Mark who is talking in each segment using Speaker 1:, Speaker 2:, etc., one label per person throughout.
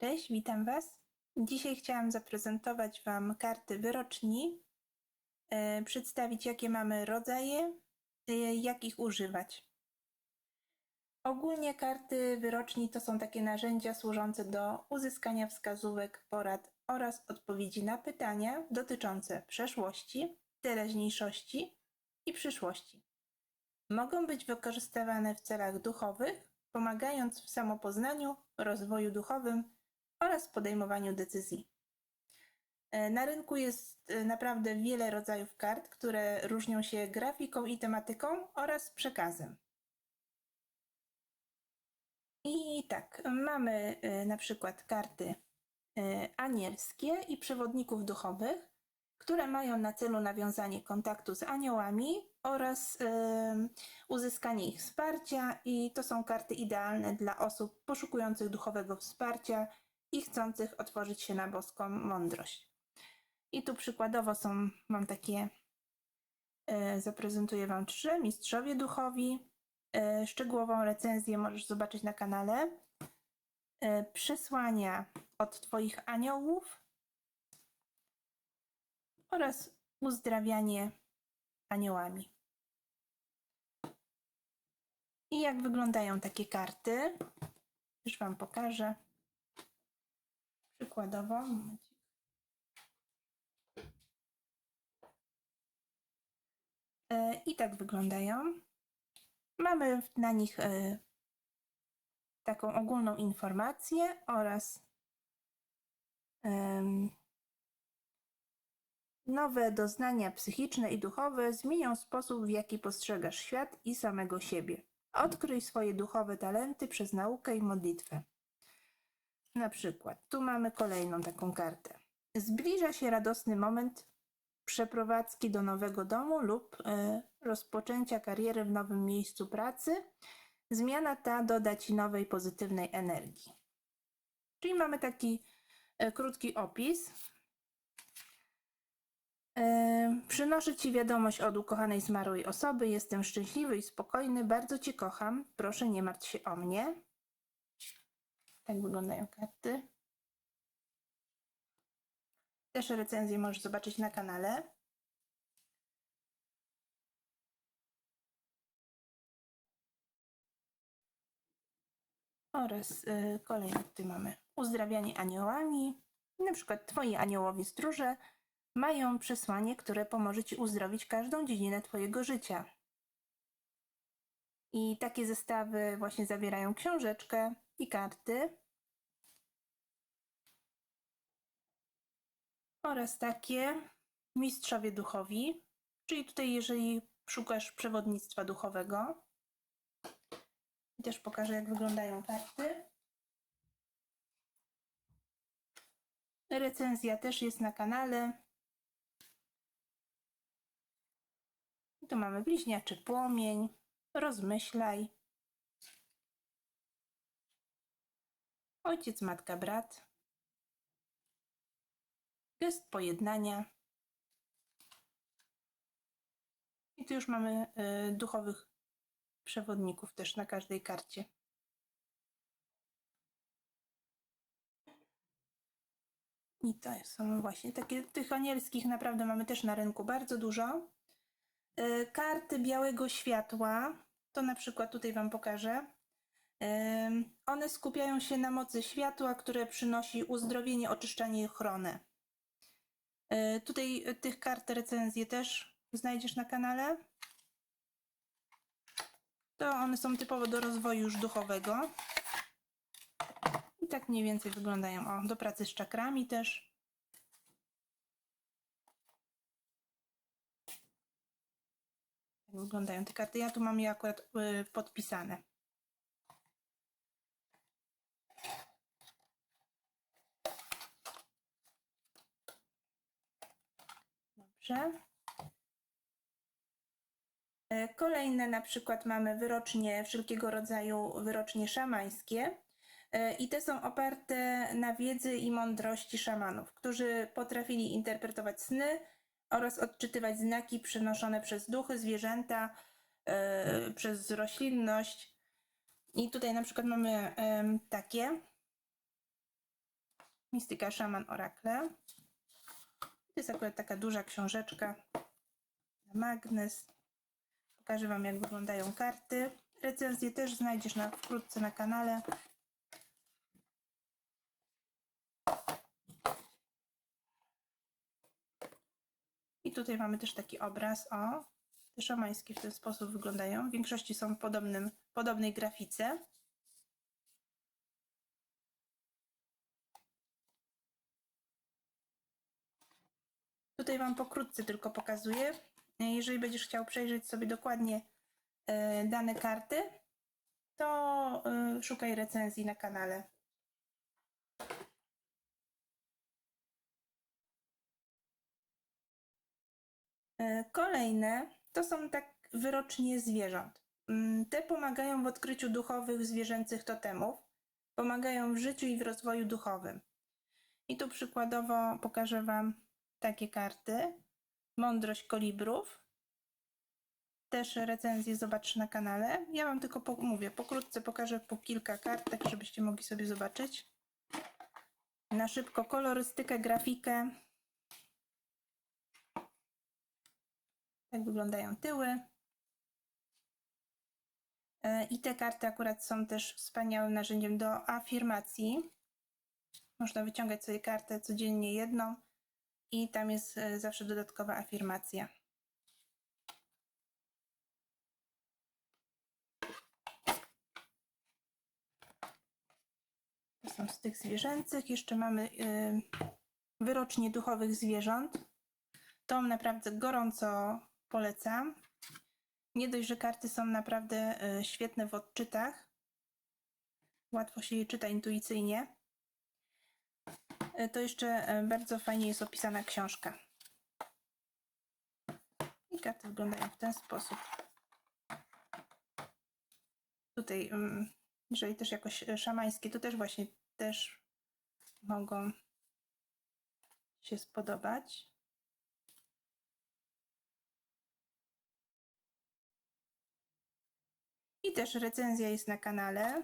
Speaker 1: Cześć, witam Was. Dzisiaj chciałam zaprezentować Wam karty wyroczni, e, przedstawić jakie mamy rodzaje, e, jak ich używać. Ogólnie karty wyroczni to są takie narzędzia służące do uzyskania wskazówek, porad oraz odpowiedzi na pytania dotyczące przeszłości, teraźniejszości i przyszłości. Mogą być wykorzystywane w celach duchowych, pomagając w samopoznaniu, rozwoju duchowym oraz podejmowaniu decyzji. E, Na rynku jest e, naprawdę wiele rodzajów kart, które różnią się grafiką i tematyką oraz przekazem. I tak, mamy e, na przykład karty anielskie i przewodników duchowych, które mają na celu nawiązanie kontaktu z aniołami oraz uzyskanie ich wsparcia i to są karty idealne dla osób poszukujących duchowego wsparcia i chcących otworzyć się na boską mądrość. I tu przykładowo są, mam takie, e, zaprezentuję Wam trzy mistrzowie duchowi. E, szczegółową recenzję możesz zobaczyć na kanale. E, przesłania od Twoich aniołów oraz uzdrawianie aniołami. I jak wyglądają takie karty? Już Wam pokażę. Momencik. E, I tak wyglądają. Mamy na nich e, taką ogólną informację oraz nowe doznania psychiczne i duchowe zmienią sposób, w jaki postrzegasz świat i samego siebie. Odkryj swoje duchowe talenty przez naukę i modlitwę. Na przykład, tu mamy kolejną taką kartę. Zbliża się radosny moment przeprowadzki do nowego domu lub e, rozpoczęcia kariery w nowym miejscu pracy. Zmiana ta doda ci nowej pozytywnej energii. Czyli mamy taki e, krótki opis. E, Przynoszę Ci wiadomość od ukochanej zmarłej osoby. Jestem szczęśliwy i spokojny. Bardzo Cię kocham. Proszę nie martw się o mnie. Tak wyglądają karty. Też recenzję możesz zobaczyć na kanale. Oraz y, kolejne tutaj mamy uzdrawianie aniołami. Na przykład Twoi aniołowie stróże mają przesłanie, które pomoże Ci uzdrowić każdą dziedzinę Twojego życia. I takie zestawy właśnie zawierają książeczkę i karty. Oraz takie mistrzowie duchowi, czyli tutaj jeżeli szukasz przewodnictwa duchowego. Też pokażę jak wyglądają karty. Recenzja też jest na kanale. I tu mamy bliźniaczy płomień, rozmyślaj, ojciec, matka, brat, gest pojednania. I tu już mamy y, duchowych przewodników też na każdej karcie. I to są właśnie takie, tych anielskich naprawdę mamy też na rynku bardzo dużo. Y, Karty białego światła, to na przykład tutaj Wam pokażę. One skupiają się na mocy światła, które przynosi uzdrowienie, oczyszczanie i ochronę. Y, Tutaj y, tych kart recenzje też znajdziesz na kanale. To one są typowo do rozwoju już duchowego. I tak mniej więcej wyglądają. O, do pracy z czakrami też. Tak wyglądają te karty. Ja tu mam je akurat y, podpisane. Dobrze. E, Kolejne na przykład mamy wyrocznie wszelkiego rodzaju wyrocznie szamańskie. E, I te są oparte na wiedzy i mądrości szamanów, którzy potrafili interpretować sny oraz odczytywać znaki przenoszone przez duchy, zwierzęta, e, przez roślinność. I tutaj na przykład mamy takie. Mistyka Shaman Oracle. Jest akurat taka duża książeczka na magnes. Pokażę Wam, jak wyglądają karty. Recenzję też znajdziesz na, wkrótce na kanale. I tutaj mamy też taki obraz. O, te szamańskie w ten sposób wyglądają. W większości są w podobnym, podobnej grafice. Tutaj Wam pokrótce tylko pokazuję. Jeżeli będziesz chciał przejrzeć sobie dokładnie e, dane karty, to e, szukaj recenzji na kanale. E, Kolejne to są tak wyrocznie zwierząt. Mm, Te pomagają w odkryciu duchowych zwierzęcych totemów, pomagają w życiu i w rozwoju duchowym. I tu przykładowo pokażę Wam takie karty. Mądrość kolibrów. Też recenzję zobacz na kanale. Ja Wam tylko po, mówię, pokrótce pokażę po kilka kart, tak żebyście mogli sobie zobaczyć. Na szybko kolorystykę, grafikę. Tak wyglądają tyły. E, I te karty akurat są też wspaniałym narzędziem do afirmacji. Można wyciągać sobie kartę codziennie jedną i tam jest e, zawsze dodatkowa afirmacja. To są z tych zwierzęcych. Jeszcze mamy y, wyrocznie duchowych zwierząt. Tą naprawdę gorąco polecam. Nie dość, że karty są naprawdę y, świetne w odczytach. Łatwo się je czyta intuicyjnie. Y, To jeszcze y, bardzo fajnie jest opisana książka. I karty wyglądają w ten sposób. Tutaj, ym, jeżeli też jakoś y, szamańskie, to też właśnie też mogą się spodobać. I też recenzja jest na kanale.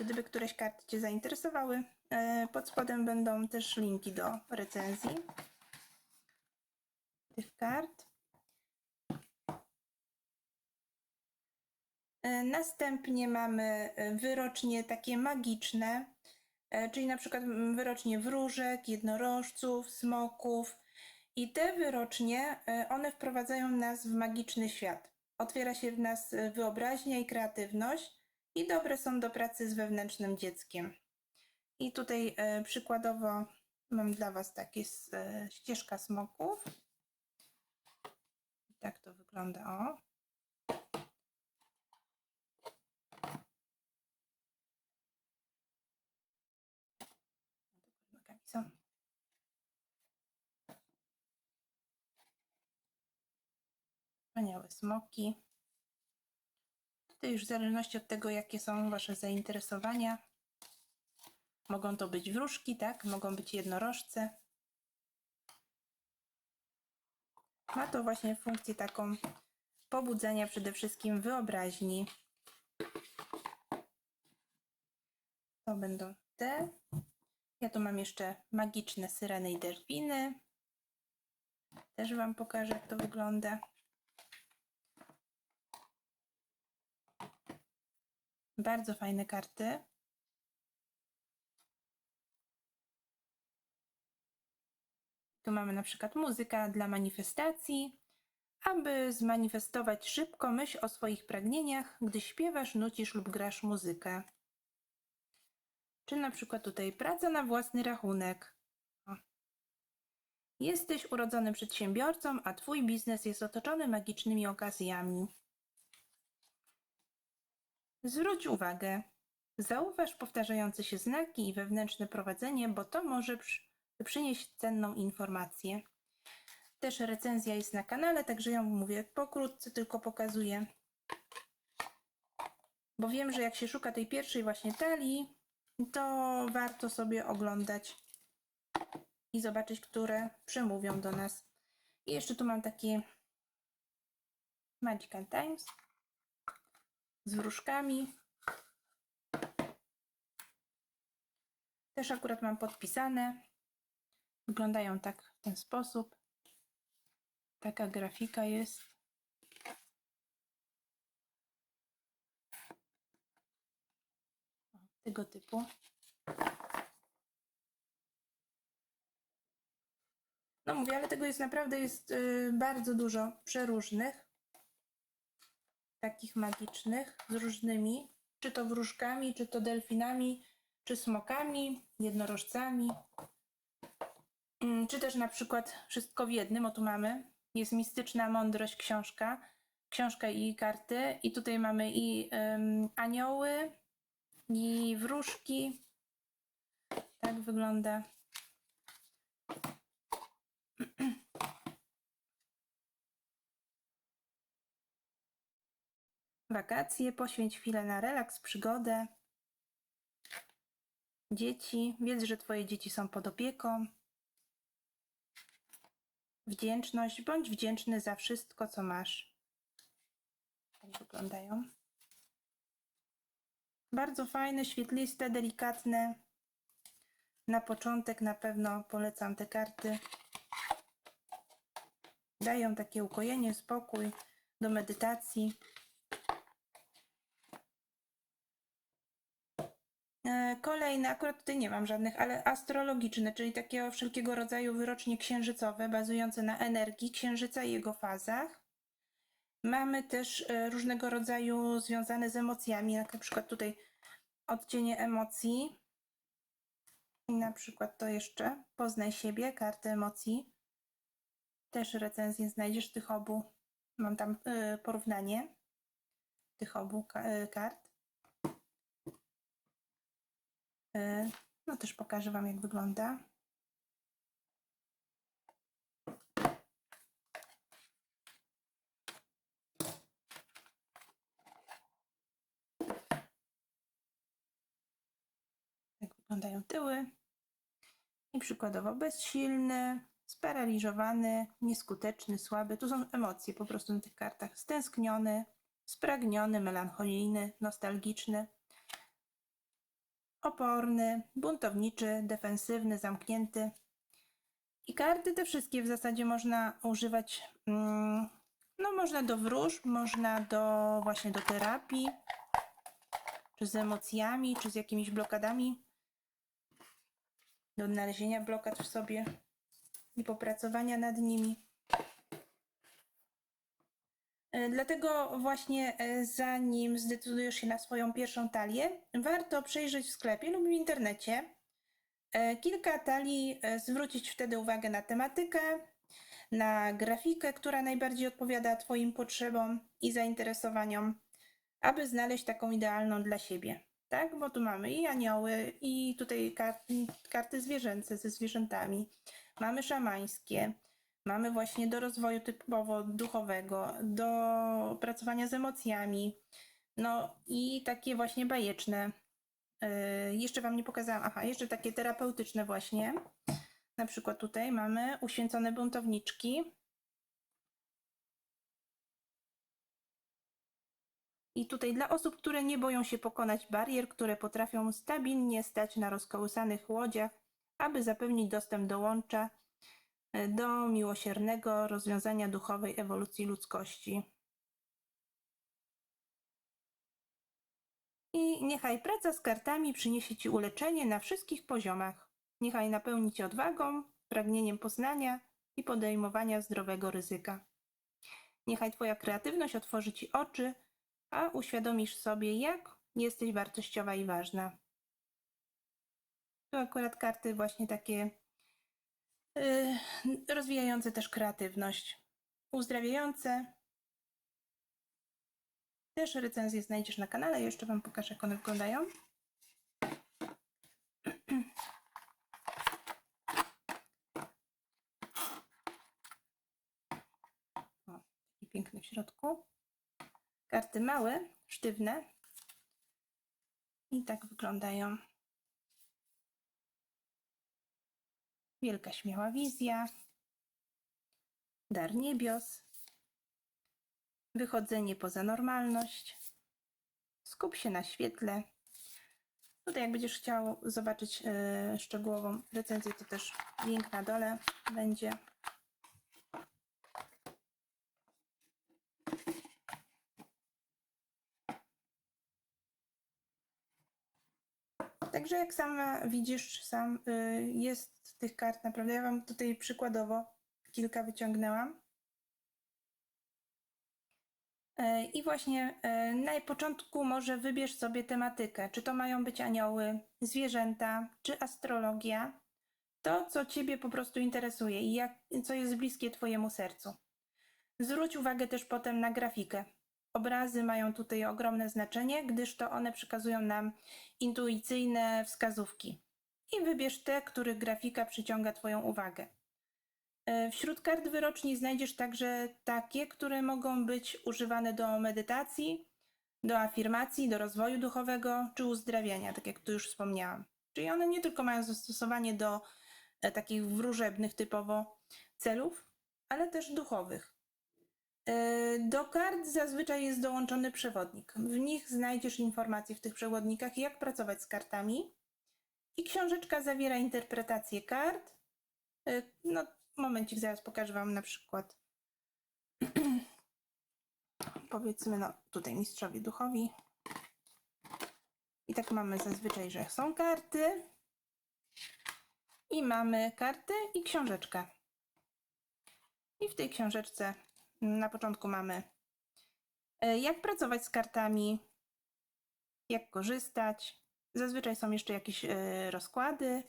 Speaker 1: Gdyby któreś karty Cię zainteresowały, e, pod spodem będą też linki do recenzji tych kart. E, Następnie mamy e, wyrocznie takie magiczne, czyli na przykład wyrocznie wróżek, jednorożców, smoków. I te wyrocznie, one wprowadzają nas w magiczny świat. Otwiera się w nas wyobraźnia i kreatywność i dobre są do pracy z wewnętrznym dzieckiem. I tutaj e, przykładowo mam dla Was takie ścieżka smoków. I tak to wygląda. O. Wspaniałe smoki. Tutaj już w zależności od tego, jakie są Wasze zainteresowania. Mogą to być wróżki, tak? Mogą być jednorożce. Ma to właśnie funkcję taką pobudzania przede wszystkim wyobraźni. To będą te. Ja tu mam jeszcze magiczne syreny i delfiny. Też Wam pokażę, jak to wygląda. Bardzo fajne karty. Tu mamy na przykład muzyka dla manifestacji. Aby zmanifestować szybko myśl o swoich pragnieniach, gdy śpiewasz, nucisz lub grasz muzykę. Czy na przykład tutaj praca na własny rachunek. Jesteś urodzonym przedsiębiorcą, a twój biznes jest otoczony magicznymi okazjami. Zwróć uwagę. Zauważ powtarzające się znaki i wewnętrzne prowadzenie, bo to może przy, przynieść cenną informację. Też recenzja jest na kanale, także ją mówię pokrótce, tylko pokazuję. Bo wiem, że jak się szuka tej pierwszej właśnie talii, to warto sobie oglądać i zobaczyć, które przemówią do nas. I jeszcze tu mam takie Magical Times z wróżkami. Też akurat mam podpisane. Wyglądają tak w ten sposób. Taka grafika jest. Tego typu. No mówię, ale tego jest naprawdę jest y, bardzo dużo przeróżnych. Takich magicznych, z różnymi, czy to wróżkami, czy to delfinami, czy smokami, jednorożcami. Mm, Czy też na przykład wszystko w jednym, o tu mamy, jest mistyczna mądrość książka, książka i karty i tutaj mamy i anioły, i wróżki. Tak wygląda. Wakacje, poświęć chwilę na relaks, przygodę. Dzieci, wiedz, że twoje dzieci są pod opieką. Wdzięczność, bądź wdzięczny za wszystko, co masz. Tak wyglądają. Bardzo fajne, świetliste, delikatne. Na początek na pewno polecam te karty. Dają takie ukojenie, spokój do medytacji. Kolejne, akurat tutaj nie mam żadnych, ale astrologiczne, czyli takiego wszelkiego rodzaju wyrocznie księżycowe, bazujące na energii księżyca i jego fazach. Mamy też e, różnego rodzaju związane z emocjami, jak na przykład tutaj odcienie emocji. I na przykład to jeszcze poznaj siebie, kartę emocji. Też recenzję znajdziesz tych obu. Mam tam e, porównanie tych obu ka- e, kart. E, No też pokażę Wam, jak wygląda. Jak wyglądają tyły. I przykładowo bezsilny, sparaliżowany, nieskuteczny, słaby. Tu są emocje po prostu na tych kartach. Stęskniony, spragniony, melancholijny, nostalgiczny, oporny, buntowniczy, defensywny, zamknięty. I karty te wszystkie w zasadzie można używać, mm, no można do wróżb, można do właśnie do terapii, czy z emocjami, czy z jakimiś blokadami, do odnalezienia blokad w sobie i popracowania nad nimi. E, Dlatego właśnie e, zanim zdecydujesz się na swoją pierwszą talię, warto przejrzeć w sklepie lub w internecie e, kilka talii, zwrócić wtedy uwagę na tematykę, na grafikę, która najbardziej odpowiada Twoim potrzebom i zainteresowaniom, aby znaleźć taką idealną dla siebie. Tak, bo tu mamy i anioły, i tutaj kar- karty zwierzęce ze zwierzętami. Mamy szamańskie, Mamy właśnie do rozwoju typowo duchowego, do pracowania z emocjami, no i takie właśnie bajeczne. Yy, jeszcze Wam nie pokazałam, aha, jeszcze takie terapeutyczne właśnie. Na przykład tutaj mamy uświęcone buntowniczki. I tutaj dla osób, które nie boją się pokonać barier, które potrafią stabilnie stać na rozkołysanych łodziach, aby zapewnić dostęp do łącza, do miłosiernego rozwiązania duchowej ewolucji ludzkości. I niechaj praca z kartami przyniesie Ci uleczenie na wszystkich poziomach. Niechaj napełni Cię odwagą, pragnieniem poznania i podejmowania zdrowego ryzyka. Niechaj Twoja kreatywność otworzy Ci oczy, a uświadomisz sobie, jak jesteś wartościowa i ważna. To akurat karty właśnie takie rozwijające też kreatywność, uzdrawiające. Też recenzje znajdziesz na kanale, jeszcze Wam pokażę, jak one wyglądają. O, taki piękny w środku. Karty małe, sztywne. I tak wyglądają. Wielka śmiała wizja, dar niebios, wychodzenie poza normalność, skup się na świetle, Tutaj jak będziesz chciał zobaczyć e, szczegółową recenzję, to też link na dole będzie. Także jak sama widzisz, sam y, jest tych kart naprawdę. Ja Wam tutaj przykładowo kilka wyciągnęłam. E, I właśnie e, na początku może wybierz sobie tematykę. Czy to mają być anioły, zwierzęta, czy astrologia. To, co Ciebie po prostu interesuje i jak, co jest bliskie Twojemu sercu. Zwróć uwagę też potem na grafikę. Obrazy mają tutaj ogromne znaczenie, gdyż to one przekazują nam intuicyjne wskazówki. I wybierz te, których grafika przyciąga Twoją uwagę. E, Wśród kart wyroczni znajdziesz także takie, które mogą być używane do medytacji, do afirmacji, do rozwoju duchowego czy uzdrawiania, tak jak tu już wspomniałam. Czyli one nie tylko mają zastosowanie do e, takich wróżebnych typowo celów, ale też duchowych. E, Do kart zazwyczaj jest dołączony przewodnik. W nich znajdziesz informacje w tych przewodnikach, jak pracować z kartami. I książeczka zawiera interpretację kart. E, No, momencik, zaraz pokażę Wam na przykład. Powiedzmy, no tutaj mistrzowie duchowi. I tak mamy zazwyczaj, że są karty. I mamy karty i książeczkę. I w tej książeczce na początku mamy e, jak pracować z kartami, jak korzystać. Zazwyczaj są jeszcze jakieś e, rozkłady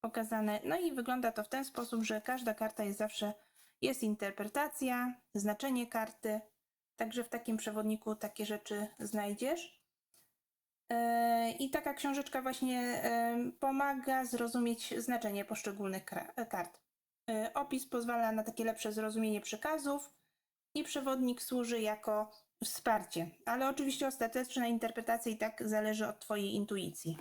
Speaker 1: pokazane. No i wygląda to w ten sposób, że każda karta jest zawsze, jest interpretacja, znaczenie karty. Także w takim przewodniku takie rzeczy znajdziesz. E, I taka książeczka właśnie e, pomaga zrozumieć znaczenie poszczególnych kart. Opis pozwala na takie lepsze zrozumienie przekazów i przewodnik służy jako wsparcie, ale oczywiście ostateczna interpretacja i tak zależy od Twojej intuicji.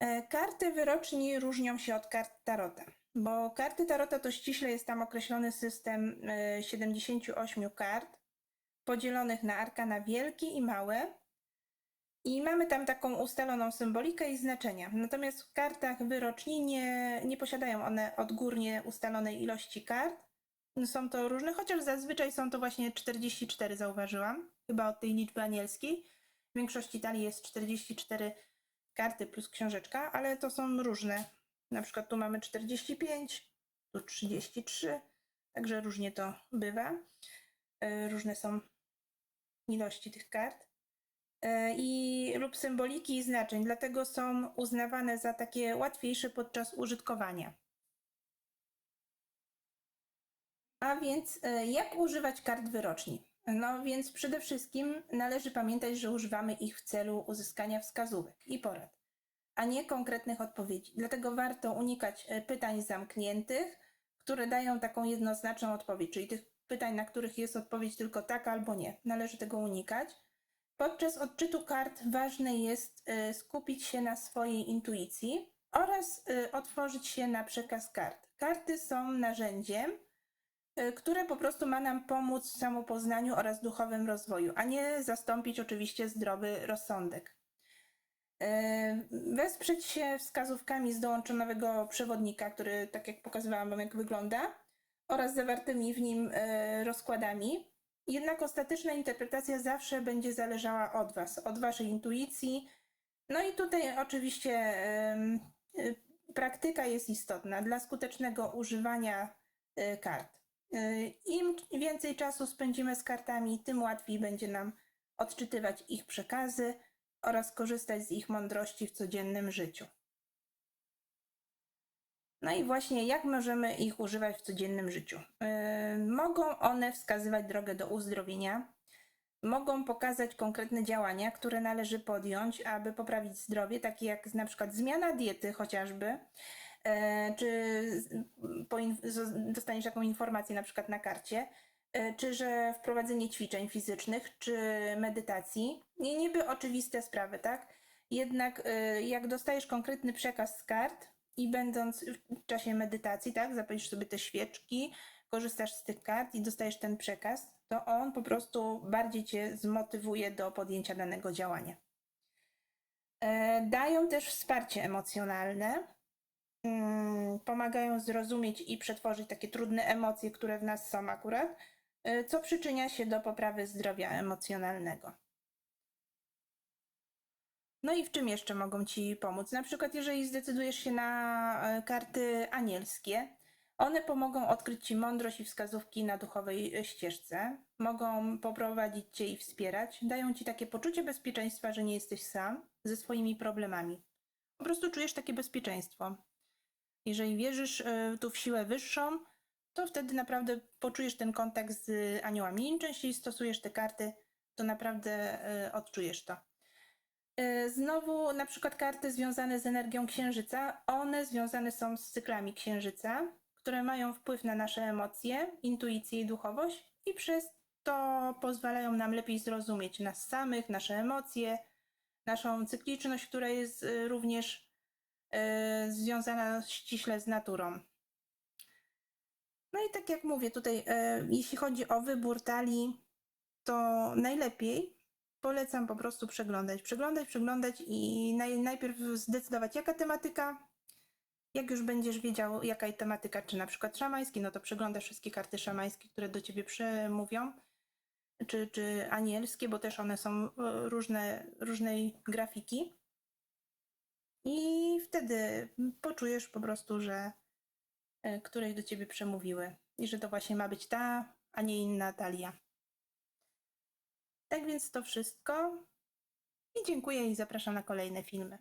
Speaker 1: E, Karty wyroczni różnią się od kart tarota, bo karty tarota to ściśle jest tam określony system e, 78 kart, podzielonych na arkana wielkie i małe. I mamy tam taką ustaloną symbolikę i znaczenia. Natomiast w kartach wyroczni nie, nie posiadają one odgórnie ustalonej ilości kart. Są to różne, chociaż zazwyczaj są to właśnie 44, zauważyłam, chyba od tej liczby anielskiej. W większości talii jest 44 karty plus książeczka, ale to są różne. Na przykład tu mamy 45, tu 33, także różnie to bywa. E, Różne są ilości tych kart i lub symboliki i znaczeń, dlatego są uznawane za takie łatwiejsze podczas użytkowania. A więc e, jak używać kart wyroczni? No więc przede wszystkim należy pamiętać, że używamy ich w celu uzyskania wskazówek i porad, a nie konkretnych odpowiedzi. Dlatego warto unikać e, pytań zamkniętych, które dają taką jednoznaczną odpowiedź, czyli tych pytań, na których jest odpowiedź tylko tak albo nie. Należy tego unikać. Podczas odczytu kart ważne jest e, skupić się na swojej intuicji oraz e, otworzyć się na przekaz kart. Karty są narzędziem, e, które po prostu ma nam pomóc w samopoznaniu oraz duchowym rozwoju, a nie zastąpić oczywiście zdrowy rozsądek. Wesprzeć się wskazówkami z dołączonego przewodnika, który, tak jak pokazywałam Wam, jak wygląda, oraz zawartymi w nim rozkładami. Jednak ostateczna interpretacja zawsze będzie zależała od Was, od Waszej intuicji. No i tutaj oczywiście y, praktyka jest istotna dla skutecznego używania y, kart. Y, Im więcej czasu spędzimy z kartami, tym łatwiej będzie nam odczytywać ich przekazy oraz korzystać z ich mądrości w codziennym życiu. No i właśnie jak możemy ich używać w codziennym życiu? Yy, mogą one wskazywać drogę do uzdrowienia, mogą pokazać konkretne działania, które należy podjąć, aby poprawić zdrowie, takie jak na przykład zmiana diety chociażby, yy, czy dostaniesz taką informację na przykład na karcie, yy, czy że wprowadzenie ćwiczeń fizycznych, czy medytacji. Nie niby oczywiste sprawy, tak? Jednak jak dostajesz konkretny przekaz z kart, i będąc w czasie medytacji, tak, zapalisz sobie te świeczki, korzystasz z tych kart i dostajesz ten przekaz, to on po prostu bardziej cię zmotywuje do podjęcia danego działania. E, Dają też wsparcie emocjonalne. Mm, Pomagają zrozumieć i przetworzyć takie trudne emocje, które w nas są akurat, e, co przyczynia się do poprawy zdrowia emocjonalnego. No i w czym jeszcze mogą Ci pomóc? Na przykład, jeżeli zdecydujesz się na e, karty anielskie, one pomogą odkryć Ci mądrość i wskazówki na duchowej e, ścieżce, mogą poprowadzić Cię i wspierać, dają Ci takie poczucie bezpieczeństwa, że nie jesteś sam ze swoimi problemami. Po prostu czujesz takie bezpieczeństwo. Jeżeli wierzysz e, tu w siłę wyższą, to wtedy naprawdę poczujesz ten kontakt z aniołami. Im częściej stosujesz te karty, to naprawdę odczujesz to. E, Znowu, na przykład karty związane z energią księżyca, one związane są z cyklami księżyca, które mają wpływ na nasze emocje, intuicję i duchowość, i przez to pozwalają nam lepiej zrozumieć nas samych, nasze emocje, naszą cykliczność, która jest e, również e, związana ściśle z naturą. No i tak jak mówię, tutaj, jeśli chodzi o wybór talii, to najlepiej polecam po prostu przeglądać, przeglądać, przeglądać i naj, najpierw zdecydować, jaka tematyka. Jak już będziesz wiedział, jaka jest tematyka, czy na przykład szamański, no to przeglądasz wszystkie karty szamańskie, które do ciebie przemówią, czy, czy anielskie, bo też one są e, różne, różnej grafiki. I wtedy poczujesz po prostu, że e, któreś do ciebie przemówiły i że to właśnie ma być ta, a nie inna talia. Tak więc to wszystko. I dziękuję i zapraszam na kolejne filmy.